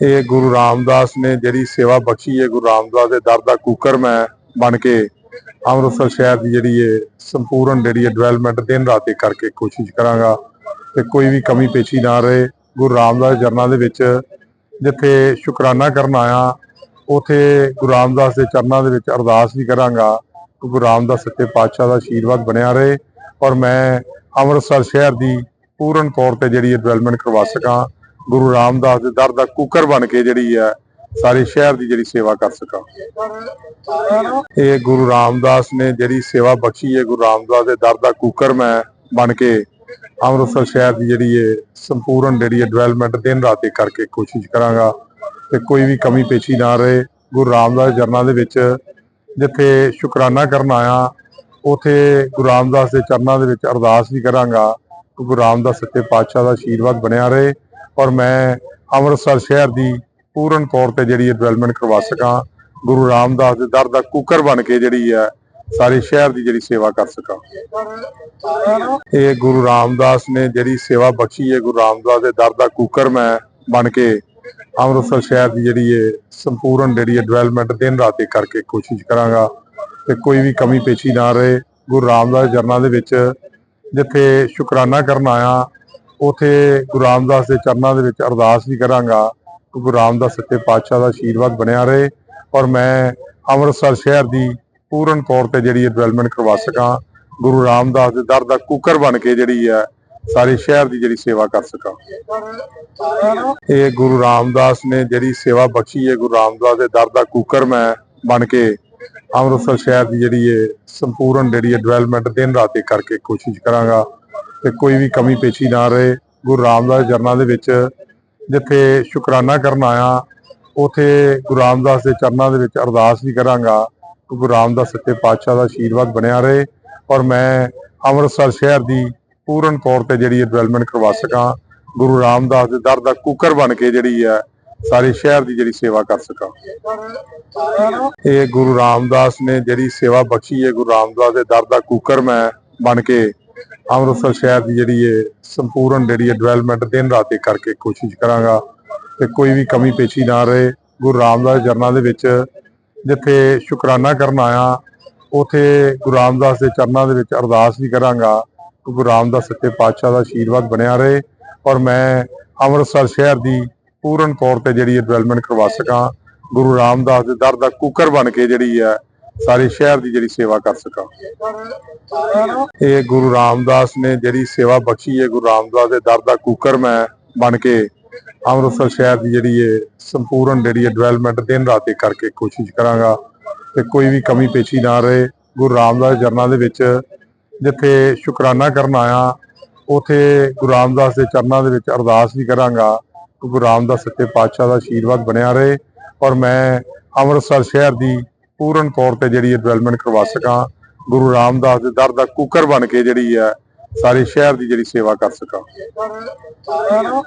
ਇਹ ਗੁਰੂ ਰਾਮਦਾਸ ਨੇ ਜਿਹੜੀ ਸੇਵਾ ਬਖਸ਼ੀ ਹੈ, ਗੁਰੂ ਰਾਮਦਾਸ ਦੇ ਦਰ ਦਾ ਕੂਕਰ ਮੈਂ ਬਣ ਕੇ ਅੰਮ੍ਰਿਤਸਰ ਸ਼ਹਿਰ ਦੀ ਜਿਹੜੀ ਹੈ ਸੰਪੂਰਨ ਜਿਹੜੀ ਹੈ ਡਿਵੈਲਪਮੈਂਟ ਦਿਨ ਰਾਤ ਇੱਕ ਕਰਕੇ ਕੋਸ਼ਿਸ਼ ਕਰਾਂਗਾ ਤੇ ਕੋਈ ਵੀ ਕਮੀ ਪੇਸ਼ੀ ਨਾ ਰਹੇ। ਗੁਰੂ ਰਾਮਦਾਸ ਚਰਨਾਂ ਦੇ ਵਿੱਚ ਜਿੱਥੇ ਸ਼ੁਕਰਾਨਾ ਕਰਨ ਆਇਆ, ਉਥੇ ਗੁਰੂ ਰਾਮਦਾਸ ਦੇ ਚਰਨਾਂ ਦੇ ਵਿੱਚ ਅਰਦਾਸ ਵੀ ਕਰਾਂਗਾ ਕਿ ਗੁਰੂ ਰਾਮਦਾਸ ਸੱਚੇ ਪਾਤਸ਼ਾਹ ਦਾ ਆਸ਼ੀਰਵਾਦ ਬਣਿਆ ਰਹੇ ਔਰ ਮੈਂ ਅੰਮ੍ਰਿਤਸਰ ਸ਼ਹਿਰ ਦੀ ਪੂਰਨ ਤੌਰ ਤੇ ਜਿਹੜੀ ਡਿਵੈਲਪਮੈਂਟ ਕਰਵਾ ਸਕਾਂ। ਗੁਰੂ ਰਾਮਦਾਸ ਦੇ ਦਰ ਦਾ ਕੁੱਕਰ ਬਣ ਕੇ ਜਿਹੜੀ ਹੈ, ਸਾਰੇ ਸ਼ਹਿਰ ਦੀ ਜਿਹੜੀ ਸੇਵਾ ਕਰ ਸਕਾਂ। ਇਹ ਗੁਰੂ ਰਾਮਦਾਸ ਨੇ ਜਿਹੜੀ ਸੇਵਾ ਬਖਸ਼ੀ ਹੈ, ਗੁਰੂ ਰਾਮਦਾਸ ਦੇ ਦਰ ਦਾ ਕੁੱਕਰ ਮੈਂ ਬਣ ਕੇ ਅੰਮ੍ਰਿਤਸਰ ਸ਼ਹਿਰ ਦੀ ਜਿਹੜੀ ਹੈ ਸੰਪੂਰਨ ਜਿਹੜੀ ਹੈ ਡਿਵੈਲਪਮੈਂਟ ਦਿਨ ਰਾਤ ਕਰਕੇ ਕੋਸ਼ਿਸ਼ ਕਰਾਂਗਾ ਤੇ ਕੋਈ ਵੀ ਕਮੀ ਪੇਸ਼ੀ ਨਾ ਰਹੇ। ਗੁਰੂ ਰਾਮਦਾਸ ਚਰਨਾਂ ਦੇ ਵਿੱਚ ਜਿੱਥੇ ਸ਼ੁਕਰਾਨਾ ਕਰਨ ਆਇਆ, ਉਥੇ ਗੁਰੂ ਰਾਮਦਾਸ ਦੇ ਚਰਨਾਂ ਦੇ ਵਿੱਚ ਅਰਦਾਸ ਵੀ ਕਰਾਂਗਾ। ਕਿ ਗੁਰੂ ਰਾਮਦਾਸ ਸੱਚੇ ਪਾਤਸ਼ਾਹ ਦਾ ਆਸ਼ੀਰਵਾਦ ਬਣਿਆ ਰਹੇ। ਔਰ ਮੈਂ ਅੰਮ੍ਰਿਤਸਰ ਸ਼ਹਿਰ ਦੀ ਪੂਰਨ ਤੌਰ ਤੇ ਜਿਹੜੀ ਡਿਵੈਲਪਮੈਂਟ ਕਰਵਾ ਸਕਾਂ, ਗੁਰੂ ਰਾਮਦਾਸ ਦੇ ਦਰ ਦਾ ਕੁੱਕਰ ਬਣ ਕੇ ਜਿਹੜੀ ਹੈ ਸਾਰੇ ਸ਼ਹਿਰ ਦੀ ਜਿਹੜੀ ਸੇਵਾ ਕਰ ਸਕਾਂ। ਇਹ ਗੁਰੂ ਰਾਮਦਾਸ ਨੇ ਜਿਹੜੀ ਸੇਵਾ ਬਖਸ਼ੀ ਹੈ, ਗੁਰੂ ਰਾਮਦਾਸ ਦੇ ਦਰ ਦਾ ਕੁੱਕਰ ਮੈਂ ਬਣ ਕੇ ਅੰਮ੍ਰਿਤਸਰ ਸ਼ਹਿਰ ਦੀ ਜਿਹੜੀ ਹੈ ਸੰਪੂਰਨ ਜਿਹੜੀ ਹੈ ਡਿਵੈਲਪਮੈਂਟ ਦਿਨ ਰਾਤ ਇੱਕ ਕਰਕੇ ਕੋਸ਼ਿਸ਼ ਕਰਾਂਗਾ ਤੇ ਕੋਈ ਵੀ ਕਮੀ ਪੇਸ਼ੀ ਨਾ ਰਹੇ। ਗੁਰੂ ਰਾਮਦਾਸ ਚਰਨਾਂ ਦੇ ਵਿੱਚ ਜਿੱਥੇ ਸ਼ੁਕਰਾਨਾ ਕਰਨ ਆਇਆ ਉਥੇ ਗੁਰੂ ਰਾਮਦਾਸ ਦੇ ਚਰਨਾਂ ਦੇ ਵਿੱਚ ਅਰਦਾਸ ਵੀ ਕਰਾਂਗਾ ਕਿ ਗੁਰੂ ਰਾਮਦਾਸ ਸੱਚੇ ਪਾਤਸ਼ਾਹ ਦਾ ਆਸ਼ੀਰਵਾਦ ਬਣਿਆ ਰਹੇ ਔਰ ਮੈਂ ਅੰਮ੍ਰਿਤਸਰ ਸ਼ਹਿਰ ਦੀ ਪੂਰਨ ਤੌਰ ਤੇ ਜਿਹੜੀ ਡਿਵੈਲਪਮੈਂਟ ਕਰਵਾ ਸਕਾਂ, ਗੁਰੂ ਰਾਮਦਾਸ ਦੇ ਦਰ ਦਾ ਕੁੱਕਰ ਬਣ ਕੇ ਜਿਹੜੀ ਹੈ ਸਾਰੇ ਸ਼ਹਿਰ ਦੀ ਜਿਹੜੀ ਸੇਵਾ ਕਰ ਸਕਾਂ। ਇਹ ਗੁਰੂ ਰਾਮਦਾਸ ਨੇ ਜਿਹੜੀ ਸੇਵਾ ਬਖਸ਼ੀ ਹੈ, ਗੁਰੂ ਰਾਮਦਾਸ ਦੇ ਦਰ ਦਾ ਕੁੱਕਰ ਮੈਂ ਬਣ ਕੇ ਅੰਮ੍ਰਿਤਸਰ ਸ਼ਹਿਰ ਦੀ ਜਿਹੜੀ ਹੈ ਸੰਪੂਰਨ ਜਿਹੜੀ ਡਿਵੈਲਪਮੈਂਟ ਦਿਨ ਰਾਤ ਕਰਕੇ ਕੋਸ਼ਿਸ਼ ਕਰਾਂਗਾ। ਤੇ ਕੋਈ ਵੀ ਕਮੀ ਪੇਸ਼ੀ ਨਾ ਰਹੇ। ਗੁਰੂ ਰਾਮਦਾਸ ਚਰਨਾਂ ਦੇ ਵਿੱਚ ਜਿੱਥੇ ਸ਼ੁਕਰਾਨਾ ਕਰਨ ਆਇਆ, ਉਥੇ ਗੁਰੂ ਰਾਮਦਾਸ ਦੇ ਚਰਨਾਂ ਦੇ ਵਿੱਚ ਅਰਦਾਸ ਵੀ ਕਰਾਂਗਾ ਕਿ ਗੁਰੂ ਰਾਮਦਾਸ ਸੱਚੇ ਪਾਤਸ਼ਾਹ ਦਾ ਆਸ਼ੀਰਵਾਦ ਬਣਿਆ ਰਹੇ ਔਰ ਮੈਂ ਅੰਮ੍ਰਿਤਸਰ ਸ਼ਹਿਰ ਦੀ ਪੂਰਨ ਤੌਰ ਤੇ ਜਿਹੜੀ ਡਿਵੈਲਪਮੈਂਟ ਕਰਵਾ ਸਕਾਂ। ਗੁਰੂ ਰਾਮਦਾਸ ਦੇ ਦਰ ਦਾ ਕੁੱਕਰ ਬਣ ਕੇ ਜਿਹੜੀ ਹੈ, ਸਾਰੇ ਸ਼ਹਿਰ ਦੀ ਜਿਹੜੀ ਸੇਵਾ ਕਰ ਸਕਾਂ। ਇਹ ਗੁਰੂ ਰਾਮਦਾਸ ਨੇ ਜਿਹੜੀ ਸੇਵਾ ਬਖਸ਼ੀ ਹੈ, ਗੁਰੂ ਰਾਮਦਾਸ ਦੇ ਦਰ ਦਾ ਕੁੱਕਰ ਮੈਂ ਬਣ ਕੇ ਅੰਮ੍ਰਿਤਸਰ ਸ਼ਹਿਰ ਦੀ ਜਿਹੜੀ ਹੈ ਸੰਪੂਰਨ ਜਿਹੜੀ ਹੈ ਡਿਵੈਲਪਮੈਂਟ ਦਿਨ ਰਾਤ ਇੱਕ ਕਰਕੇ ਕੋਸ਼ਿਸ਼ ਕਰਾਂਗਾ ਤੇ ਕੋਈ ਵੀ ਕਮੀ ਪੇਸ਼ੀ ਨਾ ਰਹੇ। ਗੁਰੂ ਰਾਮਦਾਸ ਚਰਨਾਂ ਦੇ ਵਿੱਚ ਜਿੱਥੇ ਸ਼ੁਕਰਾਨਾ ਕਰਨ ਆਇਆ, ਉਥੇ ਗੁਰੂ ਰਾਮਦਾਸ ਦੇ ਚਰਨਾਂ ਦੇ ਵਿੱਚ ਅਰਦਾਸ ਵੀ ਕਰਾਂਗਾ ਕਿ ਗੁਰੂ ਰਾਮਦਾਸ ਸੱਚੇ ਪਾਤਸ਼ਾਹ ਦਾ ਆਸ਼ੀਰਵਾਦ ਬਣਿਆ ਰਹੇ ਔਰ ਮੈਂ ਅੰਮ੍ਰਿਤਸਰ ਸ਼ਹਿਰ ਦੀ ਪੂਰਨ ਤੌਰ ਤੇ ਜਿਹੜੀ ਡਿਵੈਲਪਮੈਂਟ ਕਰਵਾ ਸਕਾਂ। ਗੁਰੂ ਰਾਮਦਾਸ ਦੇ ਦਰ ਦਾ ਕੁੱਕਰ ਬਣ ਕੇ ਜਿਹੜੀ ਹੈ ਸਾਰੇ ਸ਼ਹਿਰ ਦੀ ਜਿਹੜੀ ਸੇਵਾ ਕਰ ਸਕਾਂ। ਇਹ ਗੁਰੂ ਰਾਮਦਾਸ ਨੇ ਜਿਹੜੀ ਸੇਵਾ ਬਖਸ਼ੀ ਹੈ, ਗੁਰੂ ਰਾਮਦਾਸ ਦੇ ਦਰ ਦਾ ਕੂਕਰ ਮੈਂ ਬਣ ਕੇ ਅੰਮ੍ਰਿਤਸਰ ਸ਼ਹਿਰ ਦੀ ਜਿਹੜੀ ਹੈ ਸੰਪੂਰਨ ਜਿਹੜੀ ਡਿਵੈਲਪਮੈਂਟ ਦਿਨ ਰਾਤ ਕਰਕੇ ਕੋਸ਼ਿਸ਼ ਕਰਾਂਗਾ ਤੇ ਕੋਈ ਵੀ ਕਮੀ ਪੇਸ਼ੀ ਨਾ ਰਹੇ। ਗੁਰੂ ਰਾਮਦਾਸ ਚਰਨਾਂ ਦੇ ਵਿੱਚ ਜਿੱਥੇ ਸ਼ੁਕਰਾਨਾ ਕਰਨ ਆਇਆ, ਉਥੇ ਗੁਰੂ ਰਾਮਦਾਸ ਦੇ ਚਰਨਾਂ ਦੇ ਵਿੱਚ ਅਰਦਾਸ ਵੀ ਕਰਾਂਗਾ ਕਿ ਗੁਰੂ ਰਾਮਦਾਸ ਸੱਚੇ ਪਾਤਸ਼ਾਹ ਦਾ ਆਸ਼ੀਰਵਾਦ ਬਣਿਆ ਰਹੇ ਔਰ ਮੈਂ ਅੰਮ੍ਰਿਤਸਰ ਸ਼ਹਿਰ ਦੀ ਪੂਰਨ ਤੌਰ ਤੇ ਜਿਹੜੀ ਡਿਵੈਲਪਮੈਂਟ ਕਰਵਾ ਸਕਾਂ, ਗੁਰੂ ਰਾਮਦਾਸ ਦੇ ਦਰ ਦਾ ਕੁੱਕਰ ਬਣ ਕੇ ਜਿਹੜੀ ਹੈ, ਸਾਰੇ ਸ਼ਹਿਰ ਦੀ ਜਿਹੜੀ ਸੇਵਾ ਕਰ ਸਕਾਂ।